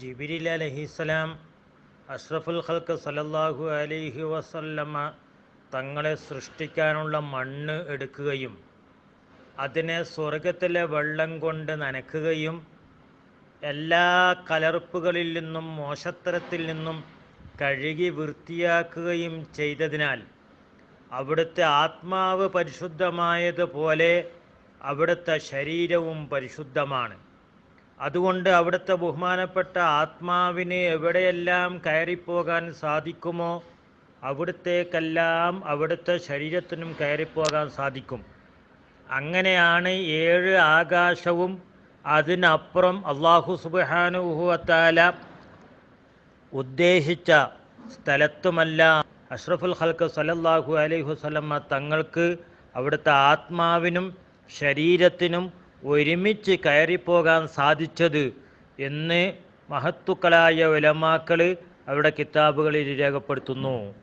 ജിബിരിൽ അലഹിസ്സലാം അഷ്റഫുൽ ഖൽക്ക് സലല്ലാഹു അലൈഹി വസല്ലമ തങ്ങളെ സൃഷ്ടിക്കാനുള്ള മണ്ണ് എടുക്കുകയും അതിനെ സ്വർഗത്തിലെ വെള്ളം കൊണ്ട് നനക്കുകയും എല്ലാ കലർപ്പുകളിൽ നിന്നും മോശത്തരത്തിൽ നിന്നും കഴുകി വൃത്തിയാക്കുകയും ചെയ്തതിനാൽ അവിടുത്തെ ആത്മാവ് പരിശുദ്ധമായതുപോലെ അവിടുത്തെ ശരീരവും പരിശുദ്ധമാണ്. അതുകൊണ്ട് അവിടുത്തെ ബഹുമാനപ്പെട്ട ആത്മാവിന് എവിടെയെല്ലാം കയറിപ്പോകാൻ സാധിക്കുമോ അവിടുത്തേക്കെല്ലാം അവിടുത്തെ ശരീരത്തിനും കയറിപ്പോകാൻ സാധിക്കും. അങ്ങനെയാണ് ഏഴ് ആകാശവും അതിനപ്പുറം അള്ളാഹു സുബാനുഹുവത്താല ഉദ്ദേശിച്ച സ്ഥലത്തുമല്ല അഷ്റഫുൽ ഹൽക്ക് സലല്ലാഹു അലൈഹി വസല്ലമ്മ തങ്ങൾക്ക് അവിടുത്തെ ആത്മാവിനും ശരീരത്തിനും ഒരുമിച്ച് കയറിപ്പോകാൻ സാധിച്ചത് എന്ന് മഹത്തുക്കളായ ഉലമാക്കൾ അവിടെ കിതാബുകളിൽ രേഖപ്പെടുത്തുന്നു.